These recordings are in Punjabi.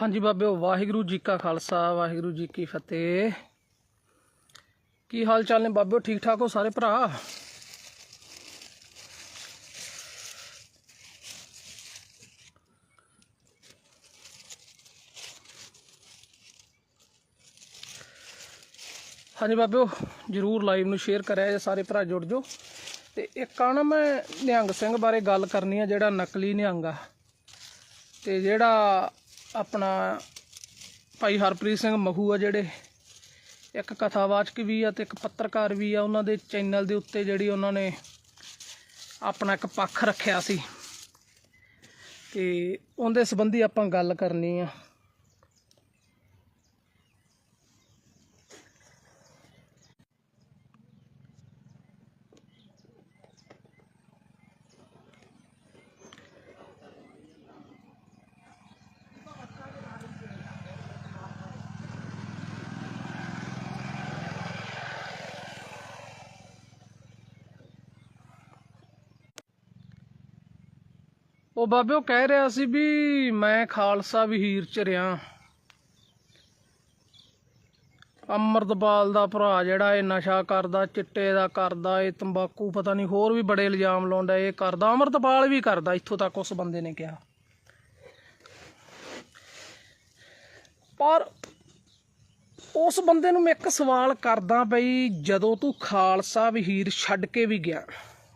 ਹਾਂਜੀ ਬਾਬਿਓ, ਵਾਹਿਗੁਰੂ ਜੀ ਕਾ ਖਾਲਸਾ, ਵਾਹਿਗੁਰੂ ਜੀ ਕੀ ਫਤਿਹ। ਕੀ ਹਾਲ ਚਾਲ ਨੇ ਬਾਬਿਓ, ਠੀਕ ਠਾਕ ਹੋ ਸਾਰੇ ਭਰਾ? ਹਾਂਜੀ ਬਾਬਿਓ, ਜਰੂਰ ਲਾਈਵ ਨੂੰ ਸ਼ੇਅਰ ਕਰਿਆ ਜੇ ਸਾਰੇ ਭਰਾ ਜੁੜ ਜਾਓ। ਤੇ ਇੱਕ ਆ ਨਾ ਮੈਂ ਨਿਹੰਗ ਸਿੰਘ ਬਾਰੇ ਗੱਲ ਕਰਨੀ ਆ, ਜਿਹੜਾ ਨਕਲੀ ਨਿਹੰਗ ਆ। ਤੇ ਜਿਹੜਾ ਆਪਣਾ ਭਾਈ ਹਰਪ੍ਰੀਤ ਸਿੰਘ ਮਹੂ ਆ ਜਿਹੜੇ। ਇੱਕ ਕਥਾਵਾਚਕ ਵੀ ਆ ਤੇ ਇੱਕ ਪੱਤਰਕਾਰ ਵੀ ਆ। ਉਹਨਾਂ ਦੇ ਚੈਨਲ ਦੇ ਉੱਤੇ ਜਿਹੜੀ ਉਹਨਾਂ ਨੇ ਆਪਣਾ ਇੱਕ ਪੱਖ ਰੱਖਿਆ ਸੀ। ਤੇ ਉਹਦੇ ਸੰਬੰਧੀ ਆਪਾਂ ਗੱਲ ਕਰਨੀ ਆ। ਉਹ ਬਾਬੇ, ਉਹ ਕਹਿ ਰਿਹਾ ਸੀ ਵੀ ਮੈਂ ਖਾਲਸਾ ਵੀਰ ਚ ਰਿਆਂ ਅਮਰਤਪਾਲ ਦਾ ਭਰਾ ਜਿਹੜਾ ਇਹ ਨਸ਼ਾ ਕਰਦਾ, ਚਿੱਟੇ ਦਾ ਕਰਦਾ, ਇਹ ਤੰਬਾਕੂ ਪਤਾ ਨਹੀਂ ਹੋਰ ਵੀ ਬੜੇ ਇਲਜ਼ਾਮ ਲਾਉਂਦਾ, ਇਹ ਕਰਦਾ। ਅਮਰਤਪਾਲ ਵੀ ਕਰਦਾ, ਇੱਥੋਂ ਤੱਕ ਉਸ ਬੰਦੇ ਨੇ ਕਿਹਾ। ਪਰ ਉਸ ਬੰਦੇ ਨੂੰ ਮੈਂ ਇੱਕ ਸਵਾਲ ਕਰਦਾ ਬਈ, ਜਦੋਂ ਤੂੰ ਖਾਲਸਾ ਵਹੀਰ ਛੱਡ ਕੇ ਵੀ ਗਿਆ,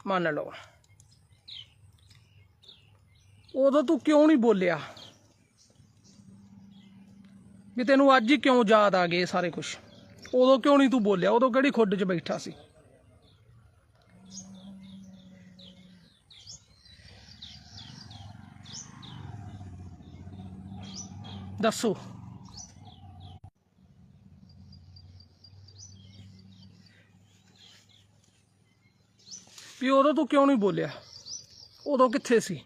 ਮੰਨ ਲਓ ਉਦੋਂ ਤੂੰ ਕਿਉਂ ਨਹੀਂ ਬੋਲਿਆ? ਵੀ ਤੈਨੂੰ ਅੱਜ ਹੀ ਕਿਉਂ ਯਾਦ ਆ ਗਏ ਸਾਰੇ ਕੁਝ ਉਦੋਂ ਕਿਉਂ ਨਹੀਂ ਤੂੰ ਬੋਲਿਆ? ਉਦੋਂ ਕਿਹੜੀ ਖੁੱਡ 'ਚ ਬੈਠਾ ਸੀ? ਦੱਸੋ। ਵੀ ਉਦੋਂ ਤੂੰ ਕਿਉਂ ਨਹੀਂ ਬੋਲਿਆ? ਉਦੋਂ ਕਿੱਥੇ ਸੀ?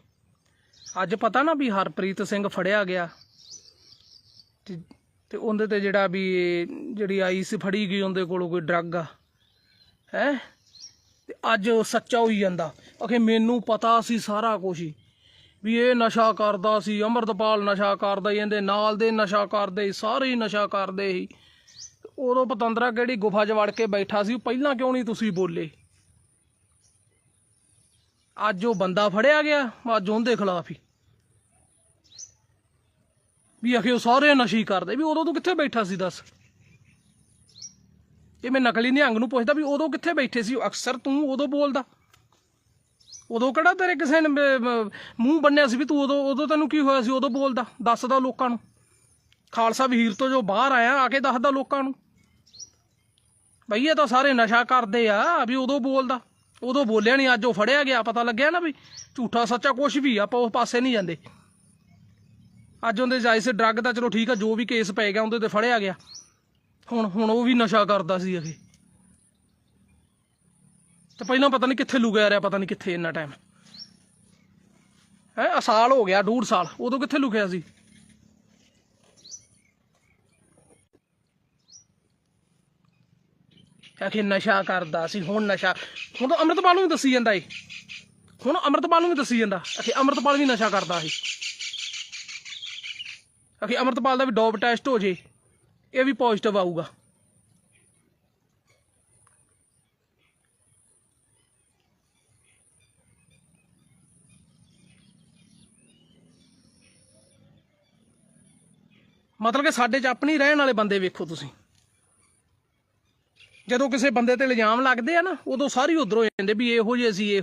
ਅੱਜ ਪਤਾ ਨਾ ਵੀ ਹਰਪ੍ਰੀਤ ਸਿੰਘ ਫੜਿਆ ਗਿਆ। ਤੇ ਤੇ ਉਹਦੇ ਤੇ ਜਿਹੜਾ ਵੀ ਜਿਹੜੀ ਆਈ ਸੀ ਫੜੀ ਗਈ, ਉਹਦੇ ਕੋਲੋਂ ਕੋਈ ਡਰੱਗ ਆ। ਹੈ? ਤੇ ਅੱਜ ਉਹ ਸੱਚਾ ਹੋਈ ਜਾਂਦਾ। ਅਖੇ ਮੈਨੂੰ ਪਤਾ ਸੀ ਸਾਰਾ ਕੁਝ ਹੀ। ਵੀ ਇਹ ਨਸ਼ਾ ਕਰਦਾ ਸੀ, ਅਮਰਤਪਾਲ ਨਸ਼ਾ ਕਰਦਾ ਸੀ, ਇਹਦੇ ਨਾਲ ਦੇ ਨਸ਼ਾ ਕਰਦੇ ਸੀ, ਸਾਰੇ ਹੀ ਨਸ਼ਾ ਕਰਦੇ ਸੀ। ਤੇ ਉਦੋਂ ਪਤੰਦਰਾ ਕਿਹੜੀ ਗੁਫਾ 'ਚ ਵੜ ਕੇ ਬੈਠਾ ਸੀ, ਉਹ ਪਹਿਲਾਂ ਕਿਉਂ ਨਹੀਂ ਤੁਸੀਂ ਬੋਲੇ? ਅੱਜ ਉਹ ਬੰਦਾ ਫੜਿਆ ਗਿਆ, ਅੱਜ ਉਹਦੇ ਖਿਲਾਫ ਹੀ। ਵੀ ਅਖੇ ਉਹ ਸਾਰੇ ਨਸ਼ੀ ਕਰਦੇ, ਵੀ ਉਦੋਂ ਤੂੰ ਕਿੱਥੇ ਬੈਠਾ ਸੀ ਦੱਸ? ਇਹ ਮੈਂ ਨਕਲੀ ਨਿਹੰਗ ਨੂੰ ਪੁੱਛਦਾ ਵੀ ਉਦੋਂ ਕਿੱਥੇ ਬੈਠੇ ਸੀ? ਅਕਸਰ ਤੂੰ ਉਦੋਂ ਬੋਲਦਾ। ਉਦੋਂ ਕਿਹੜਾ ਤੇਰੇ ਕਿਸੇ ਨੇ ਮੂੰਹ ਬੰਨਿਆ ਸੀ ਵੀ ਤੂੰ ਉਦੋਂ ਉਦੋਂ ਤੈਨੂੰ ਕੀ ਹੋਇਆ ਸੀ? ਉਦੋਂ ਬੋਲਦਾ, ਦੱਸਦਾ ਲੋਕਾਂ ਨੂੰ। ਖਾਲਸਾ ਵੀਰ ਤੋਂ ਜੋ ਬਾਹਰ ਆਇਆ, ਆ ਕੇ ਦੱਸਦਾ ਲੋਕਾਂ ਨੂੰ। ਬਈ ਇਹ ਤਾਂ ਸਾਰੇ ਨਸ਼ਾ ਕਰਦੇ ਆ, ਵੀ ਉਦੋਂ ਬੋਲਦਾ। ਉਦੋਂ ਬੋਲਿਆ ਨਹੀਂ ਅੱਜ ਉਹ ਫੜਿਆ ਗਿਆ, ਪਤਾ ਲੱਗਿਆ ਨਾ ਵੀ ਝੂਠਾ ਸੱਚਾ ਕੁਝ ਵੀ ਆਪਾਂ ਉਸ ਪਾਸੇ ਨਹੀਂ ਜਾਂਦੇ। ਅੱਜ ਉਹਦੇ ਜਾਇਜ਼ ਡਰੱਗ ਦਾ ਚਲੋ ਠੀਕ ਆ, ਜੋ ਵੀ ਕੇਸ ਪੈ ਗਿਆ ਉਹਦੇ ਤੇ ਫੜਿਆ ਗਿਆ। ਹੁਣ ਹੁਣ ਉਹ ਵੀ ਨਸ਼ਾ ਕਰਦਾ ਸੀ ਅਖੇ। ਤੇ ਪਹਿਲਾਂ ਪਤਾ ਨਹੀਂ ਕਿੱਥੇ ਲੁਕਿਆ ਰਿਹਾ, ਪਤਾ ਨਹੀਂ ਕਿੱਥੇ ਇੰਨਾ ਟਾਈਮ ਹੈ ਸਾਲ ਹੋ ਗਿਆ, ਡੂਢ ਸਾਲ, ਉਦੋਂ ਕਿੱਥੇ ਲੁਕਿਆ ਸੀ? ਆਖੇ ਨਸ਼ਾ ਕਰਦਾ ਸੀ, ਹੁਣ ਨਸ਼ਾ। ਹੁਣ ਤਾਂ ਅੰਮ੍ਰਿਤਪਾਲ ਨੂੰ ਵੀ ਦੱਸੀ ਜਾਂਦਾ ਏ। ਹੁਣ ਅੰਮ੍ਰਿਤਪਾਲ ਨੂੰ ਵੀ ਦੱਸੀ ਜਾਂਦਾ। ਆਖੇ ਅੰਮ੍ਰਿਤਪਾਲ ਵੀ ਨਸ਼ਾ ਕਰਦਾ ਸੀ। ਆਖੇ ਅੰਮ੍ਰਿਤਪਾਲ ਦਾ ਵੀ ਡੋਪ ਟੈਸਟ ਹੋ ਜੇ, ਇਹ ਵੀ ਪੋਜ਼ਿਟਿਵ ਆਊਗਾ। ਮਤਲਬ ਕਿ ਸਾਡੇ 'ਚ ਆਪਣੀ ਰਹਿਣ ਵਾਲੇ ਬੰਦੇ ਵੇਖੋ ਤੁਸੀਂ। ਜਦੋਂ ਕਿਸੇ ਬੰਦੇ ਤੇ ਇਲਜ਼ਾਮ ਲੱਗਦੇ ਆ ਨਾ, ਉਦੋਂ ਸਾਰੇ ਉਧਰ ਹੋ ਜਾਂਦੇ ਵੀ ਇਹੋ ਜਿਹੇ ਸੀ, ਇਹ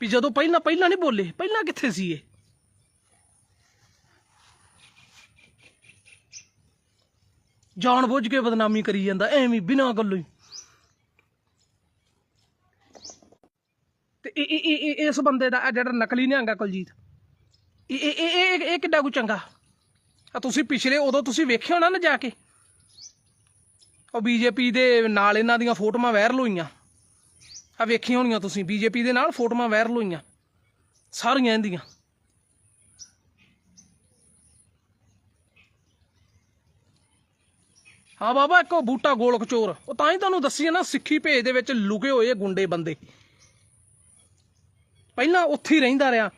ਵੀ ਜਦੋਂ ਪਹਿਲਾਂ ਪਹਿਲਾਂ ਨਹੀਂ ਬੋਲੇ, ਪਹਿਲਾਂ ਕਿੱਥੇ ਸੀ ਇਹ? ਜਾਣ ਬੁੱਝ ਕੇ ਬਦਨਾਮੀ ਕਰੀ ਜਾਂਦਾ, ਐਵੇਂ ਬਿਨਾਂ ਗੱਲੋਂ ਹੀ। ਤੇ ਇਹ ਇਸ ਬੰਦੇ ਦਾ ਜਿਹੜਾ ਨਕਲੀ ਨਿਹੰਗਾ ਕੁਲਜੀਤ, ਇਹ ਇਹ ਇਹ ਕਿੱਡਾ ਕੁ ਚੰਗਾ? ਆ ਤੁਸੀਂ ਪਿਛਲੇ ਉਦੋਂ ਤੁਸੀਂ ਵੇਖਿਆ ਹੋਣਾ ਨਾ ਜਾ ਕੇ? ਉਹ ਬੀਜੇਪੀ ਦੇ ਨਾਲ ਇਹਨਾਂ ਦੀਆਂ ਫੋਟੋਆਂ ਵਾਇਰਲ ਹੋਈਆਂ। ਆ ਵੇਖੀਆਂ ਹੋਣੀਆਂ ਤੁਸੀਂ ਬੀਜੇਪੀ ਦੇ ਨਾਲ ਫੋਟੋਆਂ ਵਾਇਰਲ ਹੋਈਆਂ। ਸਾਰੀਆਂ ਇਹਦੀਆਂ। ਹਾਂ ਬਾਬਾ, ਇੱਕ ਉਹ ਬੂਟਾ ਗੋਲਕ ਚੋਰ। ਉਹ ਤਾਂ ਹੀ ਤੁਹਾਨੂੰ ਦੱਸੀ ਨਾ, ਸਿੱਖੀ ਭੇਜ ਦੇ ਵਿੱਚ ਲੁਕੇ ਹੋਏ ਗੁੰਡੇ ਬੰਦੇ। ਪਹਿਲਾਂ ਉੱਥੇ ਹੀ ਰਹਿੰਦਾ ਰਿਹਾ।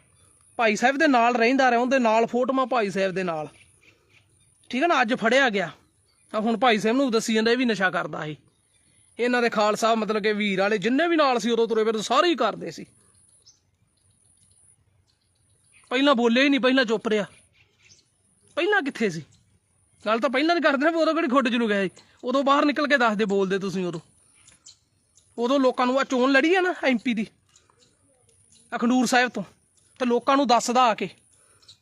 ਭਾਈ ਸਾਹਿਬ ਦੇ ਨਾਲ ਰਹਿੰਦਾ ਰਿਹਾ, ਉਹਦੇ ਨਾਲ ਫੋਟੋਆਂ ਭਾਈ ਸਾਹਿਬ ਦੇ ਨਾਲ। ਠੀਕ ਹੈ ਨਾ, ਅੱਜ ਫੜਿਆ ਗਿਆ। ਆ ਹੁਣ ਭਾਈ ਸਾਹਿਬ ਨੂੰ ਦੱਸੀ ਜਾਂਦਾ ਇਹ ਵੀ ਨਸ਼ਾ ਕਰਦਾ ਸੀ ਇਹਨਾਂ ਦੇ ਖਾਲਸਾ ਮਤਲਬ ਕਿ ਵੀਰ ਵਾਲੇ ਜਿੰਨੇ ਵੀ ਨਾਲ ਸੀ ਉਦੋਂ ਤੁਰੇ ਫਿਰ ਸਾਰੇ ਹੀ ਕਰਦੇ ਸੀ। ਪਹਿਲਾਂ ਬੋਲੇ ਹੀ ਨਹੀਂ, ਪਹਿਲਾਂ ਚੁੱਪ ਰਿਹਾ। ਪਹਿਲਾਂ ਕਿੱਥੇ ਸੀ? ਗੱਲ ਤਾਂ ਪਹਿਲਾਂ ਦੀ ਕਰਦੇ ਨੇ ਉਦੋਂ ਕਿਹੜੀ ਖੁੱਡ ਚ ਨੂੰ ਗਏ ਉਦੋਂ ਬਾਹਰ ਨਿਕਲ ਕੇ ਦੱਸਦੇ ਬੋਲਦੇ ਤੁਸੀਂ ਉਦੋਂ। ਉਦੋਂ ਲੋਕਾਂ ਨੂੰ ਆ ਚੋਣ ਲੜੀ ਆ ਨਾ ਐਮਪੀ ਦੀ ਅਖਨੂਰ ਸਾਹਿਬ ਤੋਂ। ਤੇ ਲੋਕਾਂ ਨੂੰ ਦੱਸਦਾ ਆ ਕੇ।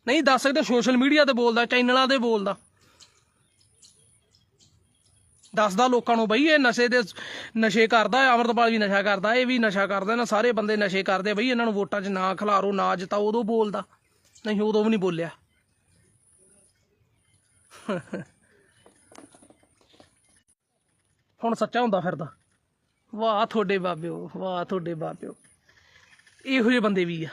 ਨਹੀਂ, ਦੱਸ ਸਕਦੇ, ਸੋਸ਼ਲ ਮੀਡੀਆ ਤੇ ਬੋਲਦਾ, ਚੈਨਲਾਂ ਤੇ ਬੋਲਦਾ। ਦੱਸਦਾ ਲੋਕਾਂ ਨੂੰ ਬਈ, ਇਹ ਨਸ਼ੇ ਦੇ ਨਸ਼ੇ ਕਰਦਾ ਹੈ ਅਮਰਤਪਾਲ ਵੀ ਨਸ਼ਾ ਕਰਦਾ, ਇਹ ਵੀ ਨਸ਼ਾ ਕਰਦਾ ਨੇ ਸਾਰੇ ਬੰਦੇ ਨਸ਼ੇ ਕਰਦੇ ਬਈ, ਇਹਨਾਂ ਨੂੰ ਵੋਟਾਂ 'ਚ ਨਾ ਖਿਲਾਰੋ, ਨਾ ਜਿਤਾਓ, ਉਦੋਂ ਬੋਲਦਾ। ਨਹੀਂ, ਉਦੋਂ ਵੀ ਨਹੀਂ ਬੋਲਿਆ। ਹੁਣ ਸੱਚਾ ਹੁੰਦਾ ਫਿਰਦਾ। ਵਾਹ, ਤੁਹਾਡੇ ਬਾਬਿਓ, ਵਾਹ, ਤੁਹਾਡੇ ਬਾਬਿਓ। ਇਹੋ ਜਿਹੇ ਬੰਦੇ ਵੀ ਆ।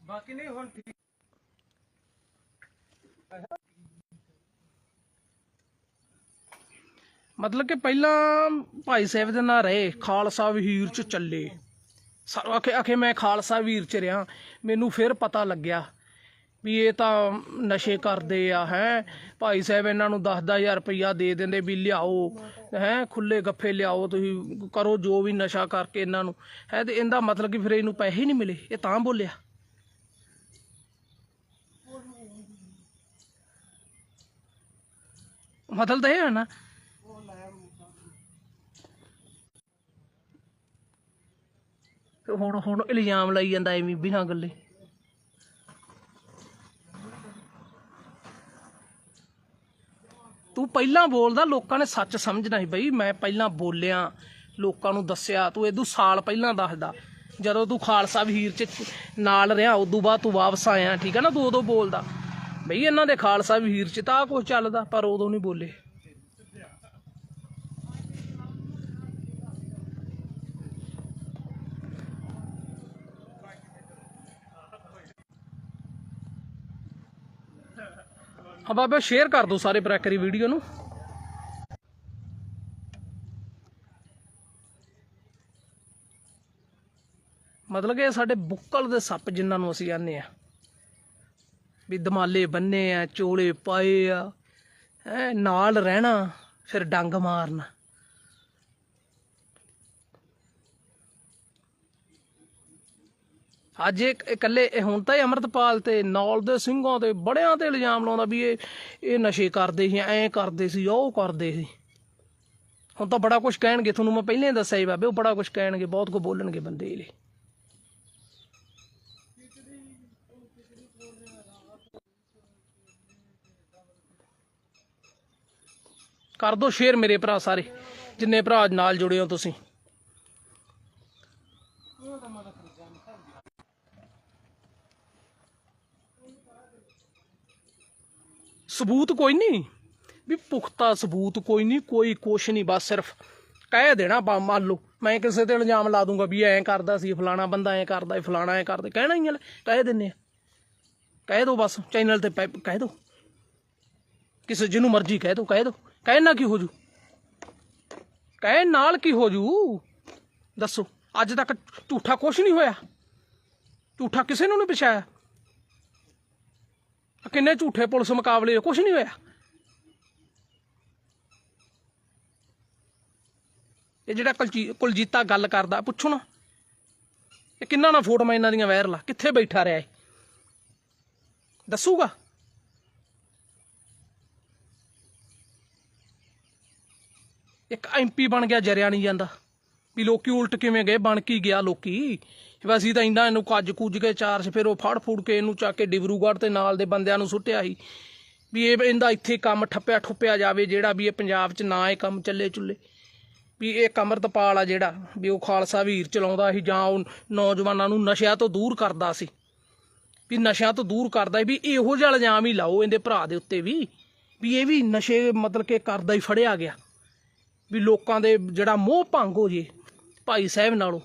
ਬਾਕੀ ਨਹੀਂ ਹੁਣ ਠੀਕ। ਮਤਲਬ ਕਿ ਪਹਿਲਾਂ ਭਾਈ ਸਾਹਿਬ ਦੇ ਨਾਲ ਰਹੇ, ਖਾਲਸਾ ਵੀਰ ਚ ਚੱਲੇ। ਸਾ- ਆਖੇ ਆਖੇ ਮੈਂ ਖਾਲਸਾ ਵੀਰ ਚ ਰਿਹਾ, ਮੈਨੂੰ ਫਿਰ ਪਤਾ ਲੱਗਿਆ। ਵੀ ਇਹ ਤਾਂ ਨਸ਼ੇ ਕਰਦੇ ਆ, ਹੈ। ਭਾਈ ਸਾਹਿਬ ਇਹਨਾਂ ਨੂੰ 10-10000 ਰੁਪਈਆ ਦੇ ਦਿੰਦੇ ਵੀ ਲਿਆਓ, ਹੈ ਖੁੱਲੇ ਗੱਫੇ ਲਿਆਓ, ਤੁਸੀਂ ਕਰੋ ਜੋ ਵੀ ਨਸ਼ਾ ਕਰਕੇ ਇਹਨਾਂ ਨੂੰ। ਹੈ ਤੇ ਇਹਦਾ ਮਤਲਬ ਕਿ ਫਿਰ ਇਹਨੂੰ ਪੈਸੇ ਨਹੀਂ ਮਿਲੇ, ਇਹ ਤਾਂ ਬੋਲਿਆ। ਮਤਲਬ ਤਾਂ ਇਹ ਹੈ ਨਾ। ਹੁਣ ਹੁਣ ਇਲਜ਼ਾਮ ਲਾਈ ਜਾਂਦਾ ਐਵੇਂ ਬਿਨਾਂ ਗੱਲੇ। ਤੂੰ ਪਹਿਲਾਂ ਬੋਲਦਾ, ਲੋਕਾਂ ਨੇ ਸੱਚ ਸਮਝਣਾ ਸੀ ਬਈ, ਮੈਂ ਪਹਿਲਾਂ ਬੋਲਿਆ, ਲੋਕਾਂ ਨੂੰ ਦੱਸਿਆ, ਤੂੰ ਇਹਦੂ ਸਾਲ ਪਹਿਲਾਂ ਦੱਸਦਾ। ਜਦੋਂ ਤੂੰ ਖਾਲਸਾ ਵੀਰ ਚ ਨਾਲ ਰਿਹਾ, ਉਦੋਂ ਬਾਅਦ ਤੂੰ ਵਾਪਸ ਆਇਆ, ਠੀਕ ਹੈ ਨਾ, ਤੂੰ ਉਦੋਂ ਬੋਲਦਾ। ਬਈ ਇਹਨਾਂ ਦੇ ਖਾਲਸਾ ਵੀਰ ਚ ਤਾਂ ਕੁਝ ਚੱਲਦਾ, ਪਰ ਉਦੋਂ ਨਹੀਂ ਬੋਲੇ। ਹਾਂ ਬਾਬਾ ਸ਼ੇਅਰ ਕਰ ਦਿਓ ਸਾਰੇ ਪ੍ਰੈਕਰੀ ਵੀਡੀਓ ਨੂੰ। ਮਤਲਬ ਕਿ ਸਾਡੇ ਬੁੱਕਲ ਦੇ ਸੱਪ ਜਿਨ੍ਹਾਂ ਨੂੰ ਅਸੀਂ ਆਨੇ ਆ। ਵੀ ਦਮਾਲੇ ਬੰਨੇ ਆ, ਚੋਲੇ ਪਾਏ ਆ ਨਾਲ ਰਹਿਣਾ, ਫਿਰ ਡੰਗ ਮਾਰਨਾ। ਅੱਜ ਇਹ ਇਕੱਲੇ ਇਹ ਹੁਣ ਤਾਂ ਇਹ ਅੰਮ੍ਰਿਤਪਾਲ ਤੇ ਨੌਲ ਦੇ ਸਿੰਘਾਂ ਤੇ ਬੜਿਆਂ ਤੇ ਇਲਜ਼ਾਮ ਲਾਉਂਦਾ ਵੀ ਇਹ ਇਹ ਨਸ਼ੇ ਕਰਦੇ ਸੀ, ਐਂ ਕਰਦੇ ਸੀ, ਉਹ ਕਰਦੇ ਸੀ। ਹੁਣ ਤਾਂ ਬੜਾ ਕੁਝ ਕਹਿਣਗੇ, ਤੁਹਾਨੂੰ ਮੈਂ ਪਹਿਲਾਂ ਹੀ ਦੱਸਿਆ ਹੀ ਬਾਬੇ, ਉਹ ਬੜਾ ਕੁਝ ਕਹਿਣਗੇ, ਬਹੁਤ ਕੁ ਬੋਲਣਗੇ ਬੰਦੇ ਇਹਲੇ ਕਰ ਦੋ ਸ਼ੇਅਰ ਮੇਰੇ ਭਰਾ ਸਾਰੇ, ਜਿੰਨੇ ਭਰਾ ਨਾਲ ਜੁੜੇ ਹੋ ਤੁਸੀਂ। ਸਬੂਤ ਕੋਈ ਨਹੀਂ। ਵੀ ਪੁਖਤਾ ਸਬੂਤ ਕੋਈ ਨਹੀਂ, ਕੋਈ ਕੁਛ ਨਹੀਂ, ਬਸ ਸਿਰਫ ਕਹਿ ਦੇਣਾ ਬਾ ਮੰਨ ਲਓ, ਮੈਂ ਕਿਸੇ ਤੇ ਇਲਜ਼ਾਮ ਲਾ ਦੂੰਗਾ ਵੀ ਐਂ ਕਰਦਾ ਸੀ, ਫਲਾਣਾ ਬੰਦਾ ਐਂ ਕਰਦਾ ਸੀ, ਫਲਾਣਾ ਐਂ ਕਰਦਾ ਕਹਿਣਾ ਹੀ ਆ ਕਹਿ ਦਿੰਨੇ ਆ। ਕਹਿ ਦੋ ਬਸ, ਚੈਨਲ ਤੇ ਪੈ- ਕਹਿ ਦੋ। ਕਿਸੇ ਜਿਹਨੂੰ ਮਰਜ਼ੀ ਕਹਿ ਦੋ ਕਹਿ ਦੋ। ਕਹਿਣ ਨਾਲ ਕੀ ਹੋ ਜੂ? ਕਹਿਣ ਨਾਲ ਕੀ ਹੋ ਜੂ? ਦੱਸੋ, ਅੱਜ ਤੱਕ ਝੂਠਾ ਕੁਛ ਨਹੀਂ ਹੋਇਆ। ਝੂਠਾ ਕਿਸੇ ਨੂੰ ਨਹੀਂ ਪਛਾਇਆ। ਕਿੰਨੇ ਝੂਠੇ ਪੁਲਿਸ ਮੁਕਾਬਲੇ ਕੁਛ ਨਹੀਂ ਹੋਇਆ। ਇਹ ਜਿਹੜਾ ਕੁਲਜੀ- ਕੁਲਜੀਤਾ ਗੱਲ ਕਰਦਾ, ਪੁੱਛੋ ਨਾ। ਇਹ ਕਿੰਨਾ ਨਾ ਫੋਟੋਆਂ ਇਹਨਾਂ ਦੀਆਂ ਵਾਇਰਲ ਆ? ਕਿੱਥੇ ਬੈਠਾ ਰਿਹਾ ਇਹ? ਦੱਸੂਗਾ? ਇੱਕ ਐਮਪੀ ਬਣ ਗਿਆ, ਜਰਿਆ ਨਹੀਂ ਜਾਂਦਾ। ਵੀ ਲੋਕੀ ਉਲਟ ਕਿਵੇਂ ਗਏ? ਬਣ ਕੀ ਗਿਆ ਲੋਕੀ? ਵੀ ਅਸੀਂ ਤਾਂ ਇੰਨਾ ਇਹਨੂੰ ਕੱਜ ਕੁੱਜ ਕੇ ਚਾਰ ਫਿਰ ਉਹ ਫੜ ਫੂੜ ਕੇ ਇਹਨੂੰ ਚੱਕ ਕੇ ਡਿਬਰੂਗੜ੍ਹ ਤੇ ਨਾਲ ਦੇ ਬੰਦਿਆਂ ਨੂੰ ਸੁੱਟਿਆ ਸੀ। ਵੀ ਇਹ ਇਹਦਾ ਇੱਥੇ ਕੰਮ ਠੱਪਿਆ ਠੁੱਪਿਆ ਜਾਵੇ ਜਿਹੜਾ ਵੀ ਇਹ ਪੰਜਾਬ 'ਚ ਨਾ ਇਹ ਕੰਮ ਚੱਲੇ ਚੁੱਲੇ। ਵੀ ਇਹ ਕਮਰਤਪਾਲ ਆ ਜਿਹੜਾ ਵੀ ਉਹ ਖਾਲਸਾ ਵੀਰ ਚਲਾਉਂਦਾ ਸੀ ਜਾਂ ਉਹ ਨੌਜਵਾਨਾਂ ਨੂੰ ਨਸ਼ਿਆਂ ਤੋਂ ਦੂਰ ਕਰਦਾ ਸੀ। ਵੀ ਨਸ਼ਿਆਂ ਤੋਂ ਦੂਰ ਕਰਦਾ ਸੀ ਵੀ ਇਹੋ ਜਿਹਾ ਇਲਜ਼ਾਮ ਹੀ ਲਾਓ ਇਹਦੇ ਭਰਾ ਦੇ ਉੱਤੇ ਵੀ। ਵੀ ਇਹ ਵੀ ਨਸ਼ੇ ਮਤਲਬ ਕਿ ਕਰਦਾ ਹੀ ਫੜਿਆ ਗਿਆ। ਵੀ ਲੋਕਾਂ ਦੇ ਜਿਹੜਾ ਮੋਹ ਭੰਗ ਹੋ ਜੇ ਭਾਈ ਸਾਹਿਬ ਨਾਲੋਂ।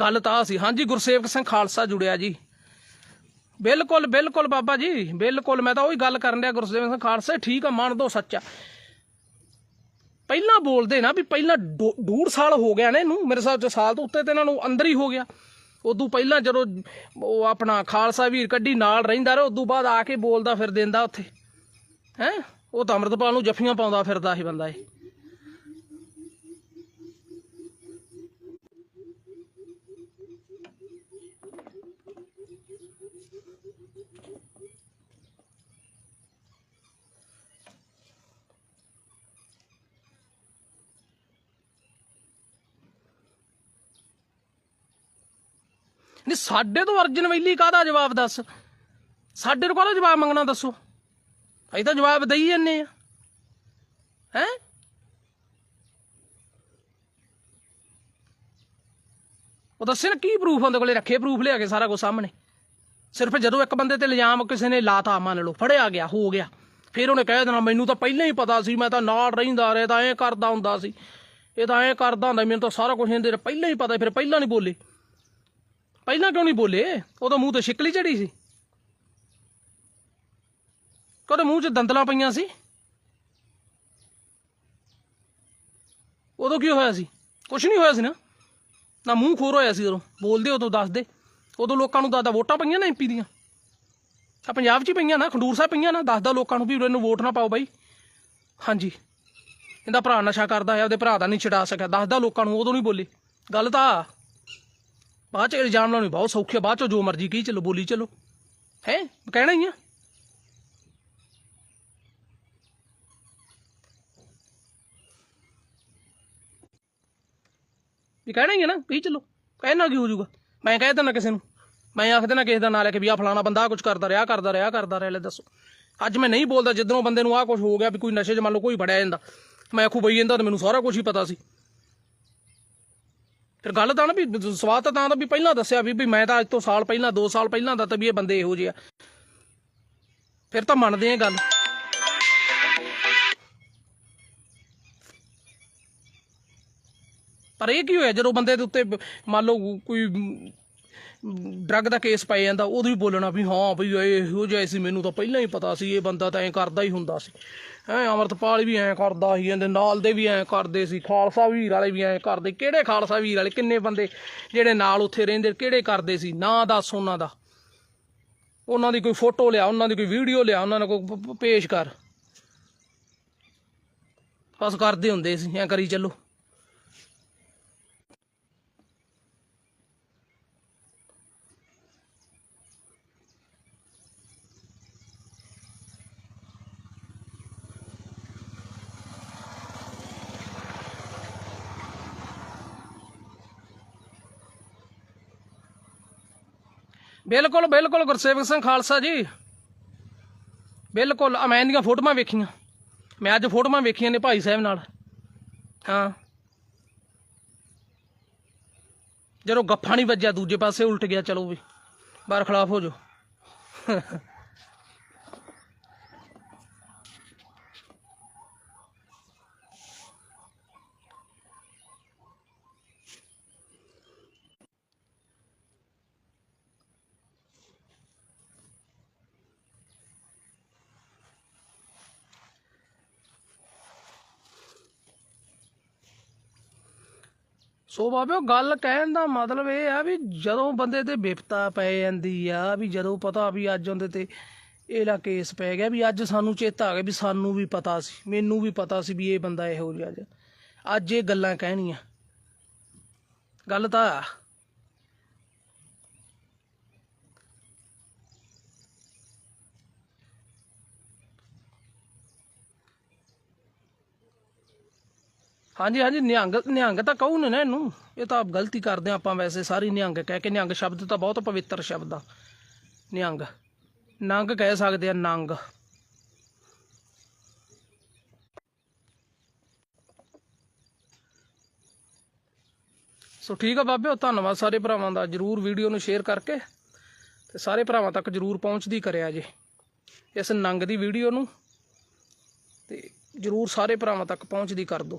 ਗੱਲ ਤਾਂ ਸੀ। ਹਾਂਜੀ, ਗੁਰਸੇਵਕ ਸਿੰਘ ਖਾਲਸਾ ਜੁੜਿਆ ਜੀ। ਬਿਲਕੁਲ ਬਿਲਕੁਲ ਬਾਬਾ ਜੀ, ਬਿਲਕੁਲ। ਮੈਂ ਤਾਂ ਉਹੀ ਗੱਲ ਕਰਨ ਡਿਆ ਗੁਰਸੇਵਕ ਸਿੰਘ ਖਾਲਸਾ, ਠੀਕ ਆ, ਮੰਨ ਦੋ ਸੱਚਾ ਪਹਿਲਾਂ ਬੋਲਦੇ ਨਾ ਵੀ ਪਹਿਲਾਂ ਡੋ- ਡੂਢ ਸਾਲ ਹੋ ਗਿਆ ਨੇ ਇਹਨੂੰ। ਮੇਰੇ ਹਿਸਾਬ ਚ ਸਾਲ ਤੋਂ ਉੱਤੇ ਤੇ ਇਹਨਾਂ ਨੂੰ ਅੰਦਰ ਹੀ ਹੋ ਗਿਆ। ਉਦੋਂ ਪਹਿਲਾਂ ਜਦੋਂ ਉਹ ਆਪਣਾ ਖਾਲਸਾ ਵੀਰ ਕੱਢੀ ਨਾਲ ਰਹਿੰਦਾ ਰਿਹਾ, ਉਦੋਂ ਬਾਅਦ ਆ ਕੇ ਬੋਲਦਾ ਫਿਰ ਦਿੰਦਾ ਉੱਥੇ। ਹੈ? ਉਹ ਤਾਂ ਅੰਮ੍ਰਿਤਪਾਲ ਨੂੰ ਜੱਫੀਆਂ ਪਾਉਂਦਾ ਫਿਰਦਾ ਸੀ ਬੰਦਾ ਇਹ। ਨਹੀਂ ਸਾਡੇ ਤੋਂ ਅਰਜਨ ਵੈਲੀ ਕਾਹਦਾ ਜਵਾਬ ਦੱਸ? ਸਾਡੇ ਨੂੰ ਕਾਹਦਾ ਜਵਾਬ ਮੰਗਣਾ ਦੱਸੋ? ਅਸੀਂ ਤਾਂ ਜਵਾਬ ਦੇਈ ਜੰਨੇ ਆ। ਹੈ? ਉਹ ਦੱਸੇ ਨਾ, ਕੀ ਪ੍ਰੂਫ ਉਹਦੇ ਕੋਲੇ? ਰੱਖੇ ਪ੍ਰੂਫ ਲਿਆ ਕੇ ਸਾਰਾ ਕੁਝ ਸਾਹਮਣੇ। ਸਿਰਫ ਜਦੋਂ ਇੱਕ ਬੰਦੇ ਤੇ ਇਲਜ਼ਾਮ ਕਿਸੇ ਨੇ ਲਾਤਾ, ਮੰਨ ਲਓ, ਫੜਿਆ ਗਿਆ, ਹੋ ਗਿਆ। ਫਿਰ ਉਹਨੇ ਕਹਿ ਦੇਣਾ, ਮੈਨੂੰ ਤਾਂ ਪਹਿਲਾਂ ਹੀ ਪਤਾ ਸੀ, ਮੈਂ ਤਾਂ ਨਾਲ ਰਹਿੰਦਾ ਰਿਹਾ ਤਾਂ ਐਂ ਕਰਦਾ ਹੁੰਦਾ ਸੀ। ਇਹ ਤਾਂ ਐਂ ਕਰਦਾ ਹੁੰਦਾ, ਮੈਨੂੰ ਤਾਂ ਸਾਰਾ ਕੁਝ ਇਹਦੇ ਪਹਿਲਾਂ ਹੀ ਪਤਾ ਫਿਰ ਪਹਿਲਾਂ ਨਹੀਂ ਬੋਲੇ। ਪਹਿਲਾਂ ਕਿਉਂ ਨਹੀਂ ਬੋਲੇ? ਉਦੋਂ ਮੂੰਹ ਤੇ ਸ਼ਿਕਲੀ ਚੜੀ ਸੀ। ਕਦੇ ਮੂੰਹ 'ਚ ਦੰਦਲਾਂ ਪਈਆਂ ਸੀ? ਉਦੋਂ ਕੀ ਹੋਇਆ ਸੀ? ਕੁਝ ਨਹੀਂ ਹੋਇਆ ਸੀ ਨਾ? ਨਾ ਮੂੰਹ ਖੋਰ ਹੋਇਆ ਸੀ ਉਦੋਂ। ਬੋਲਦੇ ਉਦੋਂ, ਦੱਸਦੇ। ਉਦੋਂ ਲੋਕਾਂ ਨੂੰ ਦੱਸਦਾ, ਵੋਟਾਂ ਪਈਆਂ ਨਾ ਐਮਪੀ ਦੀਆਂ। ਆ ਪੰਜਾਬ 'ਚ ਹੀ ਪਈਆਂ ਨਾ, ਖੰਡੂਰ ਸਾਹਿਬ ਪਈਆਂ ਨਾ, ਦੱਸਦਾ ਲੋਕਾਂ ਨੂੰ ਵੀ ਇਹਨੂੰ ਵੋਟ ਨਾ ਪਾਓ ਬਾਈ। ਹਾਂਜੀ। ਇਹਦਾ ਭਰਾ ਨਸ਼ਾ ਕਰਦਾ ਹੈ, ਉਹਦੇ ਭਰਾ ਦਾ ਨਹੀਂ ਛਡਾ ਸਕਿਆ ਦੱਸਦਾ ਲੋਕਾਂ ਨੂੰ, ਉਦੋਂ ਨਹੀਂ ਬੋਲੇ। ਗੱਲ ਤਾਂ ਬਾਅਦ ਚ ਇਲਜ਼ਾਮ ਲਾਉਣੀ, ਬਹੁਤ ਸੌਖੀ ਆ, ਬਾਅਦ ਚ ਜੋ ਮਰਜ਼ੀ ਕਹੀ ਚਲੋ, ਬੋਲੀ ਚਲੋ। ਹੈ? ਕਹਿਣਾ ਹੀ ਆ। ਵੀ ਕਹਿਣਾ ਹੀ ਆ ਨਾ, ਕਹੀ ਚਲੋ। ਕਹਿਣਾ ਕੀ ਹੋ ਜਾਊਗਾ? ਮੈਂ ਕਹਿ ਦਿੰਦਾ ਕਿਸੇ ਨੂੰ। ਮੈਂ ਆਖ ਦਿੰਦਾ ਕਿਸੇ ਦਾ ਨਾਂ ਲੈ ਕੇ ਵੀ ਆ ਫਲਾਣਾ ਬੰਦਾ ਆਹ ਕੁਝ ਕਰਦਾ ਰਿਹਾ ਕਰਦਾ ਰਿਹਾ ਕਰਦਾ ਰਿਹਾ, ਲੈ ਦੱਸੋ। ਅੱਜ ਮੈਂ ਨਹੀਂ ਬੋਲਦਾ, ਜਿੱਦਣੋਂ ਬੰਦੇ ਨੂੰ ਆਹ ਕੁਝ ਹੋ ਗਿਆ ਵੀ ਕੋਈ ਨਸ਼ੇ 'ਚ ਮੰਨ ਲਓ ਕੋਈ ਫੜਿਆ ਜਾਂਦਾ। ਮੈਂ ਆਖੂ ਬਈ ਜਾਂਦਾ ਤਾਂ ਮੈਨੂੰ ਸਾਰਾ ਕੁਝ ਹੀ ਪਤਾ ਸੀ। ਫਿਰ ਗੱਲ ਤਾਂ ਨਾ ਵੀ ਸਵਾਦ ਤਾਂ ਤਾਂ ਵੀ ਪਹਿਲਾਂ ਦੱਸਿਆ ਵੀ ਵੀ ਮੈਂ ਤਾਂ ਅੱਜ ਤੋਂ ਸਾਲ ਪਹਿਲਾਂ 2 ਸਾਲ ਪਹਿਲਾਂ ਦਾ ਤਾਂ ਵੀ ਇਹ ਬੰਦੇ ਇਹੋ ਜਿਹੇ ਆ। ਫਿਰ ਤਾਂ ਮੰਨਦੇ ਆ ਗੱਲ। ਪਰ ਇਹ ਕੀ ਹੋਇਆ ਜਦੋਂ ਬੰਦੇ ਦੇ ਉੱਤੇ ਮੰਨ ਲਓ ਕੋਈ ਡਰੱਗ ਦਾ ਕੇਸ ਪੈ ਜਾਂਦਾ ਉਦੋਂ ਹੀ ਬੋਲਣਾ ਵੀ ਹਾਂ ਵੀ ਇਹੋ ਜਿਹਾ ਸੀ, ਮੈਨੂੰ ਤਾਂ ਪਹਿਲਾਂ ਹੀ ਪਤਾ ਸੀ, ਇਹ ਬੰਦਾ ਤਾਂ ਐਂ ਕਰਦਾ ਹੀ ਹੁੰਦਾ ਸੀ। ਹੈ, ਅਮਰਤਪਾਲ ਵੀ ਐਂ ਕਰਦਾ ਸੀ, ਇਹਦੇ ਨਾਲ ਦੇ ਵੀ ਐਂ ਕਰਦੇ ਸੀ, ਖਾਲਸਾ ਵੀਰ ਵਾਲੇ ਵੀ ਐਂ ਕਰਦੇ। ਕਿਹੜੇ ਖਾਲਸਾ ਵੀਰ ਵਾਲੇ, ਕਿੰਨੇ ਬੰਦੇ ਜਿਹੜੇ ਨਾਲ ਉੱਥੇ ਰਹਿੰਦੇ, ਕਿਹੜੇ ਕਰਦੇ ਸੀ? ਨਾਂ ਦੱਸ ਉਹਨਾਂ ਦਾ। ਉਹਨਾਂ ਦੀ ਕੋਈ ਫੋਟੋ ਲਿਆ, ਉਹਨਾਂ ਦੀ ਕੋਈ ਵੀਡੀਓ ਲਿਆ, ਉਹਨਾਂ ਨੂੰ ਕੋਈ ਪੇਸ਼ ਕਰ। ਬਸ ਕਰਦੇ ਹੁੰਦੇ ਸੀ, ਐਂ ਕਰੀ ਚੱਲੋ। ਬਿਲਕੁਲ ਬਿਲਕੁਲ ਗੁਰਸੇਵਕ ਸਿੰਘ ਖਾਲਸਾ ਜੀ। ਬਿਲਕੁਲ ਮੈਂ ਇਹਦੀਆਂ ਫੋਟੋਆਂ ਵੇਖੀਆਂ। ਮੈਂ ਅੱਜ ਫੋਟੋਆਂ ਵੇਖੀਆਂ ਨੇ ਭਾਈ ਸਾਹਿਬ ਨਾਲ। ਹਾਂ। ਜਦੋਂ ਗੱਫਾ ਨਹੀਂ ਵੱਜਿਆ, ਦੂਜੇ ਪਾਸੇ ਉਲਟ ਗਿਆ, ਚਲੋ ਵੀ ਬਾਰ ਖਿਲਾਫ ਹੋ ਜਾਓ। ਸੋ ਬਾਬਿਓ, ਗੱਲ ਕਹਿਣ ਦਾ ਮਤਲਬ ਇਹ ਆ ਵੀ ਜਦੋਂ ਬੰਦੇ ਤੇ ਵਿਪਤਾ ਪੈ ਜਾਂਦੀ ਆ, ਵੀ ਜਦੋਂ ਪਤਾ ਵੀ ਅੱਜ ਉਹਦੇ ਤੇ ਇਹਦਾ ਕੇਸ ਪੈ ਗਿਆ ਵੀ ਅੱਜ ਸਾਨੂੰ ਚੇਤਾ ਆ ਗਿਆ ਵੀ ਸਾਨੂੰ ਵੀ ਪਤਾ ਸੀ, ਮੈਨੂੰ ਵੀ ਪਤਾ ਸੀ ਵੀ ਇਹ ਬੰਦਾ ਇਹੋ ਜਿਹਾ ਜਿਹਾ ਅੱਜ ਇਹ ਗੱਲਾਂ ਕਹਿਣੀਆਂ। ਗੱਲ ਤਾਂ ਹਾਂਜੀ ਹਾਂਜੀ, ਨਿਹੰਗ ਨਿਹੰਗ ਤਾਂ ਕਹੂ ਨੇ ਨਾ ਇਹਨੂੰ। ਇਹ ਤਾਂ ਆਪ ਗਲਤੀ ਕਰਦੇ ਆ ਆਪਾਂ ਵੈਸੇ, ਸਾਰੀ ਨਿਹੰਗ। ਕਹਿ ਕੇ ਨਿਹੰਗ ਸ਼ਬਦ ਤਾਂ ਬਹੁਤ ਪਵਿੱਤਰ ਸ਼ਬਦ ਆ। ਨਿਹੰਗ। ਨੰਗ ਕਹਿ ਸਕਦੇ ਆ, ਨੰਗ। ਸੋ ਠੀਕ ਆ ਬਾਬਿਓ ਧੰਨਵਾਦ ਸਾਰੇ ਭਰਾਵਾਂ ਦਾ। ਜਰੂਰ ਵੀਡੀਓ ਨੂੰ ਸ਼ੇਅਰ ਕਰਕੇ ਤੇ ਸਾਰੇ ਭਰਾਵਾਂ ਤੱਕ ਜਰੂਰ ਪਹੁੰਚਦੀ ਕਰਿਆ ਜੇ। ਇਸ ਨੰਗ ਦੀ ਵੀਡੀਓ ਨੂੰ ਤੇ ਜਰੂਰ ਸਾਰੇ ਭਰਾਵਾਂ ਤੱਕ ਪਹੁੰਚਦੀ ਕਰ ਦਿਓ।